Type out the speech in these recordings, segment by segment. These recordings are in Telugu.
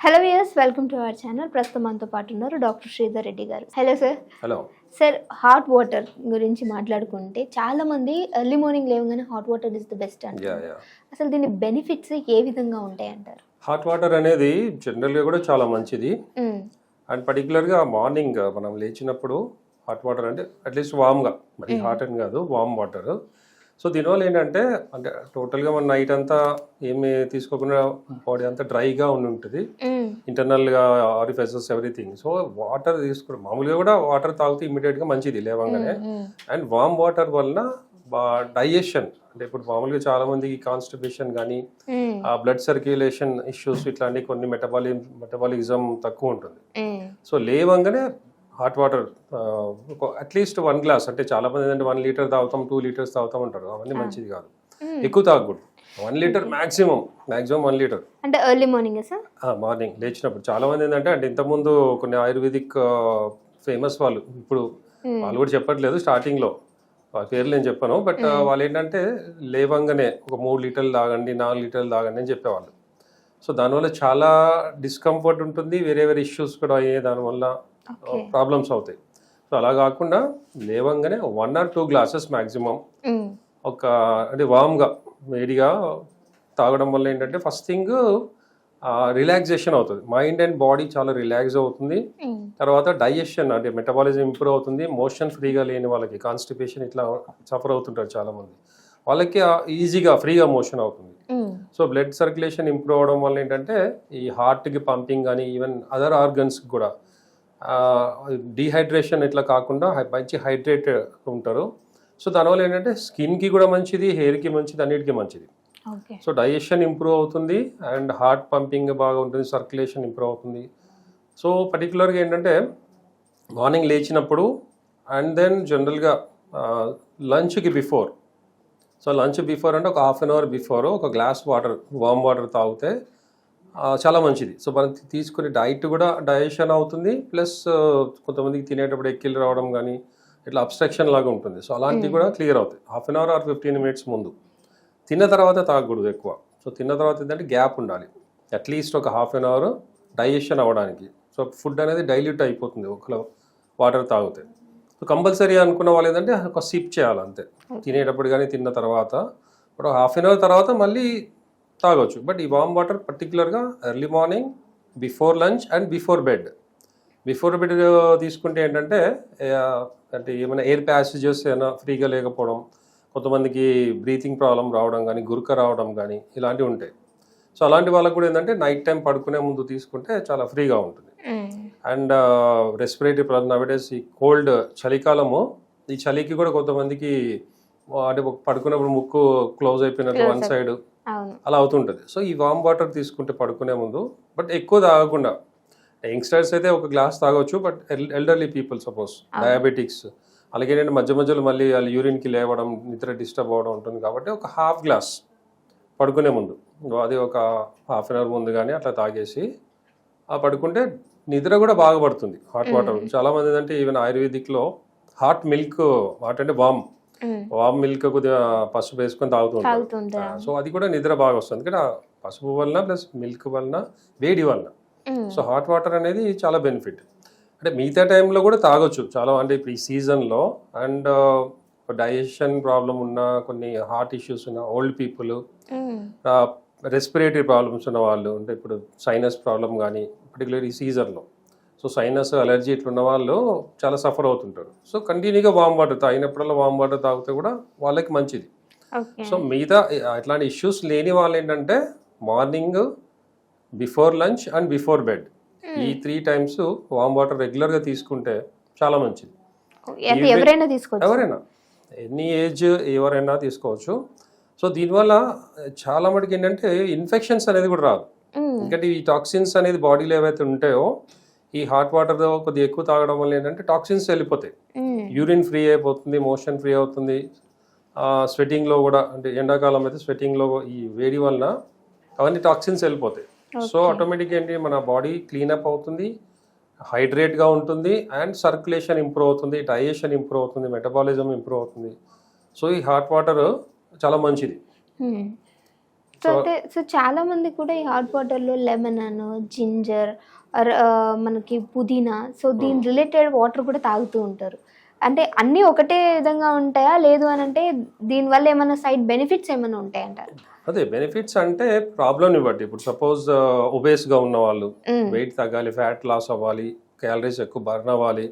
Hello viewers welcome to our channel ప్రస్తుతం మనతో పాటు ఉన్నారు doctor Sridhar Reddy garu. Hello sir hello sir hot water గురించి మాట్లాడుకుంటే చాలా మంది ఎర్లీ మార్నింగ్ లేవగానే hot water is the best అంటారు. అసలు దీని బెనిఫిట్స్ ఏ విధంగా ఉంటాయి అంటారు? హాట్ వాటర్ అనేది జనరల్గా కూడా చాలా మంచిది. అండ్ పర్టికులర్గా మార్నింగ్ మనం లేచినప్పుడు హాట్ వాటర్ అంటే అట్లీస్ట్ వామ్గా మరి హాట్ అని కాదు వామ్ వాటర్ సో దీనివల్ల ఏంటంటే అంటే టోటల్గా మన నైట్ అంతా ఏమి తీసుకోకుండా బాడీ అంతా డ్రైగా ఉండి ఉంటుంది. ఇంటర్నల్గా ఆరిఫెసెస్ ఎవ్రీథింగ్ సో వాటర్ తీసుకోవడం మామూలుగా కూడా వాటర్ తాగితే ఇమీడియట్గా మంచిది లేవగానే. అండ్ వామ్ వాటర్ వలన డైజెషన్ అంటే ఇప్పుడు మామూలుగా చాలా మందికి కాన్స్టిపేషన్ కానీ బ్లడ్ సర్క్యులేషన్ ఇష్యూస్ ఇట్లాంటి కొన్ని మెటబాలి మెటబాలిజం తక్కువ ఉంటుంది. సో లేవంగానే hot water at least one glass అంటే చాలా మంది ఏంటంటే వన్ లీటర్ తాగుతాం టూ లీటర్స్ తాగుతాం అంటారు. అవన్నీ మంచిది కాదు. ఎక్కువ తాగకూడదు. One litre maximum maximum one litre అంటే ఎర్లీ మార్నింగ్ సార్? మార్నింగ్ లేచినప్పుడు. చాలా మంది ఏంటంటే అంటే ఇంతకుముందు కొన్ని ఆయుర్వేదిక్ ఫేమస్ వాళ్ళు ఇప్పుడు. వాళ్ళు కూడా చెప్పట్లేదు స్టార్టింగ్లో. వాళ్ళ పేర్లు నేను చెప్పాను బట్ వాళ్ళు ఏంటంటే లేవంగానే ఒక మూడు లీటర్లు తాగండి నాలుగు లీటర్లు తాగండి అని చెప్పేవాళ్ళు. సో దానివల్ల చాలా డిస్కంఫర్ట్ ఉంటుంది వేరే వేరే ఇష్యూస్ కూడా అయ్యే దానివల్ల ప్రాబ్లమ్స్ అవుతాయి. సో అలా కాకుండా లేవంగానే one or two glasses maximum మ్మ్. ఒక అంటే వామ్గా వేడిగా తాగడం వల్ల ఏంటంటే ఫస్ట్ థింగ్ రిలాక్సేషన్ అవుతుంది. మైండ్ అండ్ బాడీ చాలా రిలాక్స్ అవుతుంది. తర్వాత డైజెషన్ అంటే మెటబాలిజం ఇంప్రూవ్ అవుతుంది. మోషన్ ఫ్రీగా లేని వాళ్ళకి కాన్స్టిపేషన్ ఇట్లా సఫర్ అవుతుంటారు చాలా మంది వాళ్ళకి ఈజీగా ఫ్రీగా మోషన్ అవుతుంది. సో బ్లడ్ సర్క్యులేషన్ ఇంప్రూవ్ అవడం వల్ల ఏంటంటే ఈ హార్ట్కి పంపింగ్ కానీ ఈవెన్ అదర్ ఆర్గన్స్కి కూడా డీహైడ్రేషన్ ఇట్లా కాకుండా మంచి హైడ్రేట్ ఉంటారు. సో దానివల్ల ఏంటంటే స్కిన్కి కూడా మంచిది హెయిర్కి మంచిది అన్నిటికీ మంచిది. సో డైజెషన్ ఇంప్రూవ్ అవుతుంది అండ్ హార్ట్ పంపింగ్ బాగా ఉంటుంది సర్క్యులేషన్ ఇంప్రూవ్ అవుతుంది. సో పర్టికులర్గా ఏంటంటే మార్నింగ్ లేచినప్పుడు అండ్ దెన్ జనరల్గా లంచ్కి బిఫోర్ సో లంచ్ బిఫోర్ అంటే ఒక హాఫ్ అన్ అవర్ బిఫోర్ ఒక గ్లాస్ వాటర్ వామ్ వాటర్ తాగితే చాలా మంచిది. సో మనం తీసుకునే డైట్ కూడా డైజెషన్ అవుతుంది. ప్లస్ కొంతమందికి తినేటప్పుడు ఎక్కిలు రావడం కానీ ఇట్లా అబ్స్ట్రక్షన్ లాగా ఉంటుంది. సో అలాంటివి కూడా క్లియర్ అవుతాయి. Half an hour or fifteen minutes ముందు. తిన్న తర్వాత తాగకూడదు ఎక్కువ. సో తిన్న తర్వాత ఏంటంటే గ్యాప్ ఉండాలి. అట్లీస్ట్ ఒక హాఫ్ అన్ అవర్ డైజెషన్ అవ్వడానికి. సో ఫుడ్ అనేది డైల్యూట్ అయిపోతుంది ఒక వాటర్ తాగితే. సో కంపల్సరీ అనుకున్న వాళ్ళు ఏంటంటే ఒక సిప్ చేయాలి అంతే. తినేటప్పుడు కానీ తిన్న తర్వాత. ఇప్పుడు హాఫ్ అన్ అవర్ తర్వాత మళ్ళీ తాగొచ్చు. బట్ ఈ వామ్ వాటర్ పర్టికులర్గా early morning before lunch and before bed before bed తీసుకుంటే ఏంటంటే అంటే ఏమైనా ఎయిర్ ప్యాసేజెస్ ఏమైనా ఫ్రీగా లేకపోవడం కొంతమందికి బ్రీతింగ్ ప్రాబ్లం రావడం కానీ గురక రావడం కానీ ఇలాంటివి ఉంటాయి. సో అలాంటి వాళ్ళకు కూడా ఏంటంటే నైట్ టైం పడుకునే ముందు తీసుకుంటే చాలా ఫ్రీగా ఉంటుంది. అండ్ రెస్పిరేటరీ ప్రాబ్లమ్ నవేడేస్ ఈ కోల్డ్ చలికాలము ఈ చలికి కూడా కొంతమందికి అంటే పడుకున్నప్పుడు ముక్కు క్లోజ్ అయిపోయినట్టు వన్ సైడ్ అలా అవుతుంటుంది. సో ఈ వామ్ వాటర్ తీసుకుంటే పడుకునే ముందు బట్ ఎక్కువ తాగకుండా. యంగ్స్టర్స్ అయితే ఒక గ్లాస్ తాగొచ్చు but elderly people suppose diabetics అలాగే ఏంటంటే మధ్య మధ్యలో మళ్ళీ వాళ్ళు యూరిన్కి లేవడం నిద్ర డిస్టర్బ్ అవ్వడం ఉంటుంది కాబట్టి ఒక హాఫ్ గ్లాస్ పడుకునే ముందు. అది ఒక హాఫ్ అన్ అవర్ ముందు కానీ అట్లా తాగేసి ఆ పడుకుంటే నిద్ర కూడా బాగా పడుతుంది హాట్ వాటర్ చాలా మంది ఏంటంటే ఈవెన్ ఆయుర్వేదిక్లో హాట్ మిల్క్ హాట్ అంటే వామ్. వామ్ మిల్క్ కొద్దిగా పసుపు వేసుకొని తాగుతూ ఉంటారు. తాగుతుంటా సో అది కూడా నిద్ర బాగా వస్తుంది. ఇక్కడ పసుపు వలన ప్లస్ మిల్క్ వలన వేడి వలన. సో హాట్ వాటర్ అనేది చాలా బెనిఫిట్. అంటే మిగతా టైంలో కూడా తాగొచ్చు. చాలా అంటే ఇప్పుడు ఈ సీజన్లో అండ్ డైజెషన్ ప్రాబ్లం ఉన్న కొన్ని హార్ట్ ఇష్యూస్ ఉన్న ఓల్డ్ పీపుల్. రెస్పిరేటరీ ప్రాబ్లమ్స్ ఉన్న వాళ్ళు అంటే ఇప్పుడు సైనస్ ప్రాబ్లం కానీ పర్టికులర్ ఈ సీజన్లో. సో సైనస్ అలర్జీ ఇట్లున్న వాళ్ళు చాలా సఫర్ అవుతుంటారు. సో కంటిన్యూగా వామ్ వాటర్ తాగినప్పుడల్లా వామ్ వాటర్ తాగితే కూడా వాళ్ళకి మంచిది. సో మిగతా ఇట్లాంటి ఇష్యూస్ లేని వాళ్ళు ఏంటంటే morning before lunch and before bed. ఈ త్రీ టైమ్స్ వామ్ వాటర్ రెగ్యులర్గా తీసుకుంటే చాలా మంచిది. ఎవరైనా ఎవరైనా ఎనీ ఏజ్ ఎవరైనా తీసుకోవచ్చు. సో దీనివల్ల చాలా మటుకు ఏంటంటే ఇన్ఫెక్షన్స్ అనేది కూడా రాదు. ఎందుకంటే ఈ టాక్సిన్స్ అనేది బాడీలో ఏవైతే ఉంటాయో ఈ హాట్ వాటర్ కొద్దిగా ఎక్కువ తాగడం వల్ల ఏంటంటే టాక్సిన్స్ వెళ్ళిపోతాయి. యూరిన్ ఫ్రీ అయిపోతుంది మోషన్ ఫ్రీ అవుతుంది. స్వెటింగ్లో కూడా అంటే ఎండాకాలం అయితే స్వెటింగ్లో ఈ వేడి వలన అవన్నీ టాక్సిన్స్ వెళ్ళిపోతాయి. సో ఆటోమేటిక్ ఏంటి మన బాడీ క్లీనప్ అవుతుంది హైడ్రేట్గా ఉంటుంది అండ్ సర్క్యులేషన్ ఇంప్రూవ్ అవుతుంది డైజెషన్ ఇంప్రూవ్ అవుతుంది మెటబాలిజం ఇంప్రూవ్ అవుతుంది. సో ఈ హాట్ వాటర్ చాలా మంచిది. సో చాలా మంది కూడా ఈ హాట్ వాటర్లో లెమన్ అను జింజర్ మనకి పుదీనా. సో దీని రిలేటెడ్ వాటర్ కూడా తాగుతూ ఉంటారు. అంటే అన్నీ ఒకటే విధంగా ఉంటాయా? లేదు అని అంటే దీనివల్ల ఏమైనా సైడ్ బెనిఫిట్స్ ఏమైనా ఉంటాయంటారు? అదే బెనిఫిట్స్ అంటే ప్రాబ్లమ్ని బట్టి. ఇప్పుడు సపోజ్ ఒబేస్గా ఉన్న వాళ్ళు. వెయిట్ తగ్గాలి ఫ్యాట్ లాస్ అవ్వాలి క్యాలరీస్ ఎక్కువ బర్న్ అవ్వాలి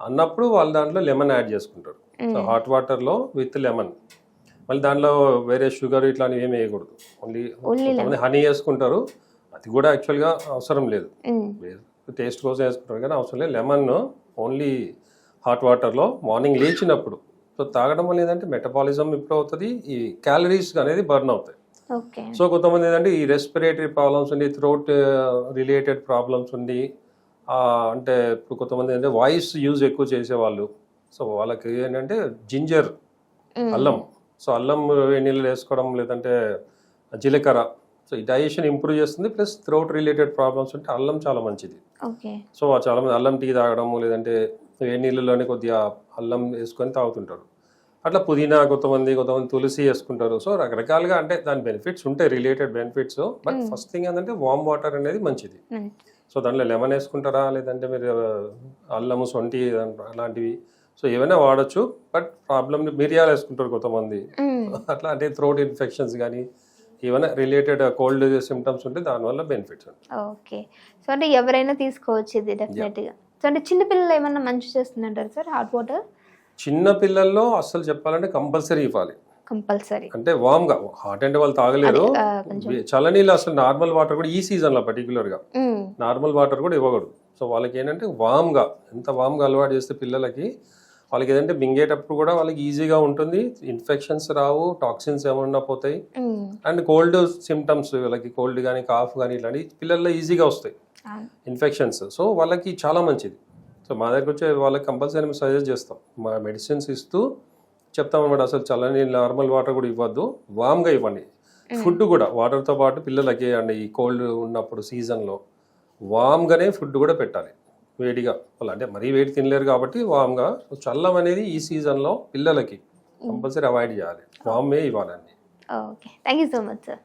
అన్నప్పుడు వాళ్ళు దాంట్లో లెమన్ యాడ్ చేసుకుంటారు. సో హాట్ వాటర్లో విత్ లెమన్ మళ్ళీ దాంట్లో వేరే షుగర్ ఇట్లాంటివి ఏమి వేయకూడదు. ఓన్లీ హనీ వేసుకుంటారు. అది కూడా యాక్చువల్గా అవసరం లేదు. టేస్ట్ కోసం వేసుకుంటారు కానీ అవసరం లేదు. లెమన్ ఓన్లీ హాట్ వాటర్లో మార్నింగ్ లేచినప్పుడు. సో తాగడం వల్ల ఏంటంటే మెటబాలిజం ఇంప్రూవ్ అవుతుంది ఈ క్యాలరీస్ అనేది బర్న్ అవుతాయి. సో కొంతమంది ఏంటంటే ఈ రెస్పిరేటరీ ప్రాబ్లమ్స్ ఉండి థ్రోట్ రిలేటెడ్ ప్రాబ్లమ్స్ ఉండి అంటే ఇప్పుడు కొంతమంది ఏంటంటే వాయిస్ యూజ్ ఎక్కువ చేసేవాళ్ళు. సో వాళ్ళకి ఏంటంటే జింజర్. అల్లం. సో అల్లం వేడి నీళ్ళు వేసుకోవడం లేదంటే జీలకర్ర సో ఈ డైజెషన్ ఇంప్రూవ్ చేస్తుంది ప్లస్ థ్రోట్ రిలేటెడ్ ప్రాబ్లమ్స్ ఉంటే అల్లం చాలా మంచిది. సో చాలా మంది అల్లం టీ తాగడము లేదంటే వేడి నీళ్ళలోనే కొద్దిగా అల్లం వేసుకొని తాగుతుంటారు. అట్లా పుదీనా కొంతమంది కొంతమంది తులసి వేసుకుంటారు. సో రకరకాలుగా అంటే దాని బెనిఫిట్స్ ఉంటాయి related benefits but first thing ఏంటంటే వామ్ వాటర్ అనేది మంచిది. మ్మ్. సో దాంట్లో లెమన్ వేసుకుంటారా లేదంటే మీరు అల్లము సొంటి అలాంటివి. సో ఏమైనా వాడచ్చు. బట్ ప్రాబ్లమ్ మిరియాలు వేసుకుంటారు కొంతమంది. మ్మ్. అట్లా అంటే థ్రోట్ ఇన్ఫెక్షన్స్ కానీ ఏమైనా రిలేటెడ్ కోల్డ్ సిమ్టమ్స్ ఉంటే దానివల్ల బెనిఫిట్స్ ఉంటాయి ఓకే. సో అంటే ఎవరైనా తీసుకోవచ్చు ఇది డెఫినెట్గా సో అంటే చిన్న పిల్లలు ఏమన్నా మంచి చేస్తుందంటారు సార్? హాట్ వాటర్ చిన్న పిల్లల్లో అసలు చెప్పాలంటే కంపల్సరీ ఇవ్వాలి. కంపల్సరీ అంటే వామ్గా హాట్ అంటే వాళ్ళు తాగలేరు. చల్లనీళ్ళు అసలు నార్మల్ వాటర్ కూడా ఈ సీజన్లో పర్టికులర్గా. నార్మల్ వాటర్ కూడా ఇవ్వకూడదు. సో వాళ్ళకి ఏంటంటే వామ్గా ఎంత వామ్గా అలవాటు చేస్తే పిల్లలకి వాళ్ళకి ఏదంటే మింగేటప్పుడు కూడా వాళ్ళకి ఈజీగా ఉంటుంది. ఇన్ఫెక్షన్స్ రావు టాక్సిన్స్ ఏమన్నా పోతాయి. అండ్ కోల్డ్ సిమ్టమ్స్ వాళ్ళకి కోల్డ్ కానీ కాఫ్ కానీ ఇట్లాంటివి పిల్లల్లో ఈజీగా వస్తాయి. ఇన్ఫెక్షన్స్. సో వాళ్ళకి చాలా మంచిది. సో మా దగ్గర వచ్చే వాళ్ళకి కంపల్సరీ మేము సజెస్ట్ చేస్తాం. మా మెడిసిన్స్ ఇస్తూ చెప్తాం అనమాట అసలు చల్లని నార్మల్ వాటర్ కూడా ఇవ్వద్దు. వామ్గా ఇవ్వండి. ఫుడ్ కూడా వాటర్తో పాటు పిల్లలకి అండి ఈ కోల్డ్ ఉన్నప్పుడు సీజన్లో వామ్గానే ఫుడ్ కూడా పెట్టాలి. వేడిగా వాళ్ళు అంటే మరీ వేడి తినలేరు కాబట్టి వామ్గా చల్లం అనేది ఈ సీజన్లో పిల్లలకి కంపల్సరీ అవాయిడ్ చేయాలి. వామే ఇవ్వాలండి okay. Thank you so much sir.